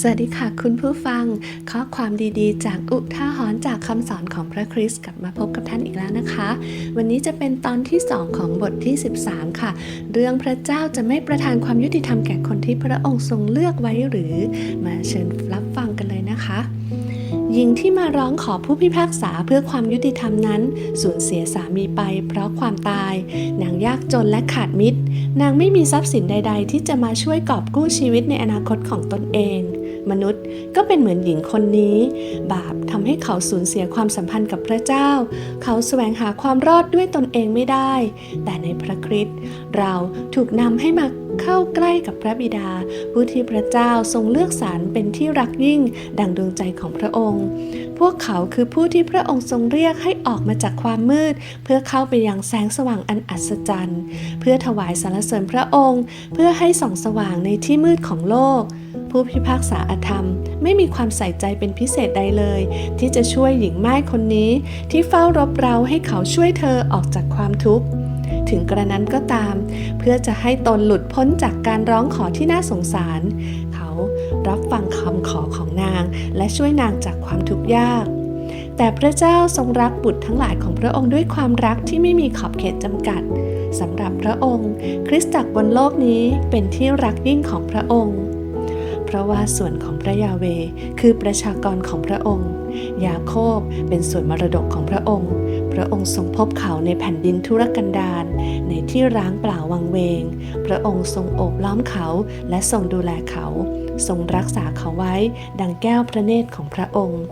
สวัสดีค่ะคุณผู้ฟัง ข้อความดีๆ จากอุท่าหรณ์จากคำสอนของพระคริสต์กลับมาพบกับท่านอีกแล้วนะคะ วันนี้จะเป็นตอนที่ 2 ของบทที่ 13 ค่ะ เรื่องพระเจ้าจะไม่ประทานความยุติธรรมแก่คนที่พระองค์ทรงเลือกไว้หรือ มาเชิญรับฟังกันเลยนะคะหญิงที่มาร้องขอผู้พิพากษาเพื่อความยุติธรรมนั้น สูญเสียสามีไปเพราะความตาย นางยากจนและขาดมิตร นางไม่มีทรัพย์สินใด ๆ ที่จะมาช่วยกอบกู้ชีวิตในอนาคตของตนเอง มนุษย์ก็เป็นเหมือนหญิงคนนี้ บาปทำให้เขาสูญเสียความสัมพันธ์กับพระเจ้า เขาแสวงหาความรอดด้วยตนเองไม่ได้ แต่ในพระคริสต์เราถูกนำให้มาเข้าใกล้กับพระบิดา ผู้ที่พระเจ้าทรงเลือกสรรเป็นที่รักยิ่ง ดังดวงใจของพระองค์ พวกเขาคือผู้ที่พระองค์ทรงเรียกให้ออกมาจากความมืด เพื่อเข้าไปยังแสงสว่างอันอัศจรรย์ เพื่อถวายสรรเสริญพระองค์ เพื่อให้ส่องสว่างในที่มืดของโลก ผู้พิพากษาอธรรม ไม่มีความใส่ใจเป็นพิเศษใดเลย ที่จะช่วยหญิงไม้คนนี้ ที่เฝ้ารบเราให้เขาช่วยเธอออกจากความทุกข์ ถึงกระนั้นก็ตาม เพื่อจะให้ตนหลุดพ้นจากการร้องขอที่น่าสงสาร เขารับฟังคำขอของนาง และช่วยนางจากความทุกข์ยาก แต่พระเจ้าทรงรักบุตรทั้งหลายของพระองค์ด้วยความรักที่ไม่มีขอบเขตจำกัดสำหรับพระองค์ คริสตจักรบนโลกนี้เป็นที่รักยิ่งของพระองค์เพราะว่าส่วนของพระยาเวคือประชากรของพระองค์ ยาโคบเป็นส่วนมรดกของพระองค์ พระองค์ทรงพบเขาในแผ่นดินทุรกันดารในที่ร้างเปล่าวังเวง พระองค์ทรงโอบล้อมเขาและทรงดูแลเขา ทรงรักษาเขาไว้ดังแก้วพระเนตรของพระองค์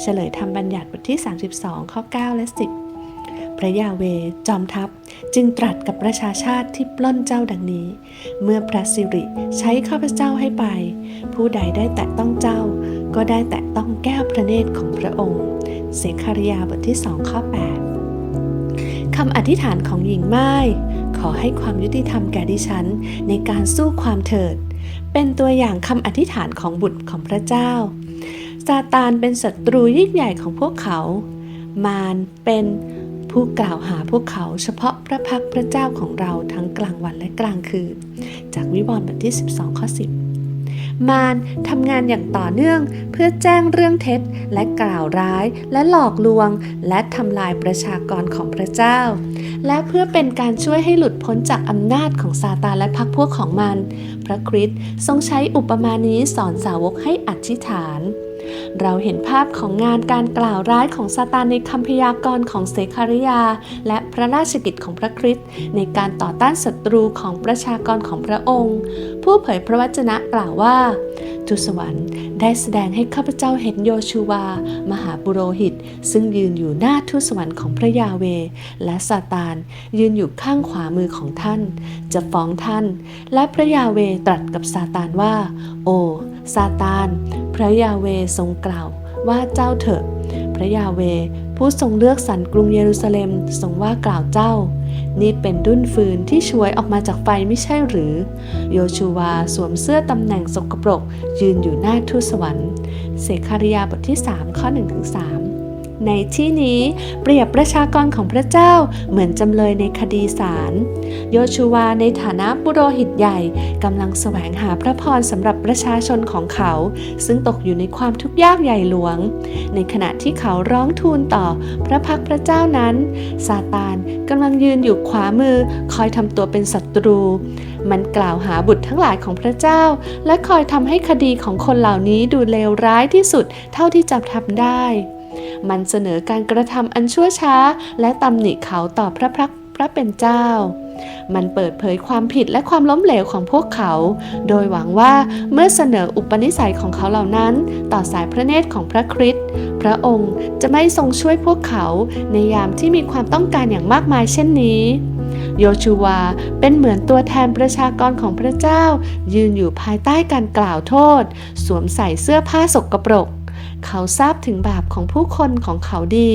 เฉลยธรรมบัญญัติบทที่ 32 ข้อ 9 และ 10 พระยาเวจอมทัพจึงตรัสกับประชาชาติที่ปล้นเจ้าดังนี้ เมื่อพระสิริใช้ข้าพเจ้าให้ไป ผู้ใดได้แตะต้องเจ้า ก็ได้แตะต้องแก้วพระเนตรของพระองค์ เสคาริยาบทที่2ข้อ 8ำอธิษฐานของหญิงไม้ขอให้ความยุติธรรมแก่ดิฉันในการสู้ความเถิด เป็นตัวอย่างคำอธิษฐานของบุตรของพระเจ้า ซาตานเป็นศัตรูยิ่งใหญ่ของพวกเขา มารเป็นผู้กล่าวหาพวกเขาเฉพาะพระพักพระเจ้าของเราทั้งกลางวันและกลางคืน จากวิวรณ์บทที่ 12 ข้อ 10 มารทำงานอย่างต่อเนื่องเพื่อแจ้งเรื่องเท็จ และกล่าวร้ายและหลอกลวง และทำลายประชากรของพระเจ้า และเพื่อเป็นการช่วยให้หลุดพ้นจากอำนาจของซาตานและพรรคพวกของมัน พระคริสต์ทรงใช้อุปมานี้สอนสาวกให้อธิษฐาน เราเห็นภาพของงานการกล่าวร้ายของซาตานในคำพยากรณ์ของเสคาริยา และพระราชกิจของพระคริสต์ในการต่อต้านศัตรูของประชากรของพระองค์ ผู้เผยพระวจนะกล่าวว่าทูตสวรรค์ได้แสดงให้ข้าพเจ้าเห็นโยชูวา มหาบุโรหิต ซึ่งยืนอยู่หน้าทูตสวรรค์ของพระยาเว และซาตานยืนอยู่ข้างขวามือของท่าน จะฟ้องท่าน และพระยาเวตรัสกับซาตานว่า โอซาตาน ระยาเวทรงกล่าวว่าเจ้าเถอะ พระยาเว ผู้ทรงเลือกสรรกรุงเยรูซาเล็มทรงว่ากล่าวเจ้า นี่เป็นดุ้นฟืนที่ช่วยออกมาจากไฟไม่ใช่หรือ โยชูวาสวมเสื้อตำแหน่งสกปรกยืนอยู่หน้าทูตสวรรค์ เสคาริยาบทที่ 3 ข้อ1-3 ในที่นี้เปรียบประชากรของพระเจ้าเหมือนจำเลยในคดีศาล โยชูวาในฐานะบุโรหิตใหญ่กำลังแสวงหาพระพรสำหรับประชาชนของเขา ซึ่งตกอยู่ในความทุกข์ยากใหญ่หลวง ในขณะที่เขาร้องทูลต่อพระพักพระเจ้านั้นซาตานกำลังยืนอยู่ขวามือคอยทำตัวเป็นศัตรู มันกล่าวหาบุตรทั้งหลายของพระเจ้า และคอยทำให้คดีของคนเหล่านี้ดูเลวร้ายที่สุดเท่าที่จะทำได้ มันเสนอการกระทำอันชั่วช้า และตำหนิเขาต่อพระพักพระเป็นเจ้า มันเปิดเผยความผิดและความล้มเหลวของพวกเขา โดยหวังว่าเมื่อเสนออุปนิสัยของเขาเหล่านั้น ต่อสายพระเนตรของพระคริสต์พระองค์จะไม่ทรงช่วยพวกเขาในยามที่มีความต้องการอย่างมากมายเช่นนี้โยชูวาเป็นเหมือนตัวแทนประชากรของพระเจ้า ยืนอยู่ภายใต้การกล่าวโทษ สวมใส่เสื้อผ้าสกปรก เขาทราบถึงบาปของผู้คนของเขาดี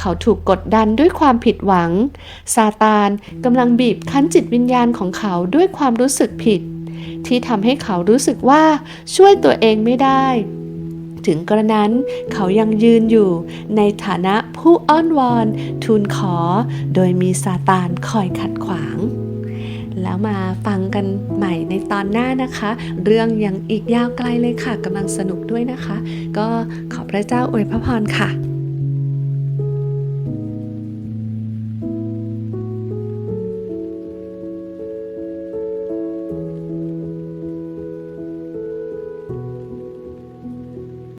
เขาถูกกดดันด้วยความผิดหวัง ซาตานกำลังบีบคั้นจิตวิญญาณของเขาด้วยความรู้สึกผิด ที่ทำให้เขารู้สึกว่าช่วยตัวเองไม่ได้ ถึงกระนั้นเขายังยืนอยู่ในฐานะผู้อ้อนวอน ทูลขอ โดยมีซาตานคอยขัดขวาง แล้วมาฟังกันใหม่ในตอนหน้านะคะ เรื่องยังอีกยาวไกลเลยค่ะกำลังสนุกด้วยนะคะ ก็ขอพระเจ้าอวยพระพรค่ะ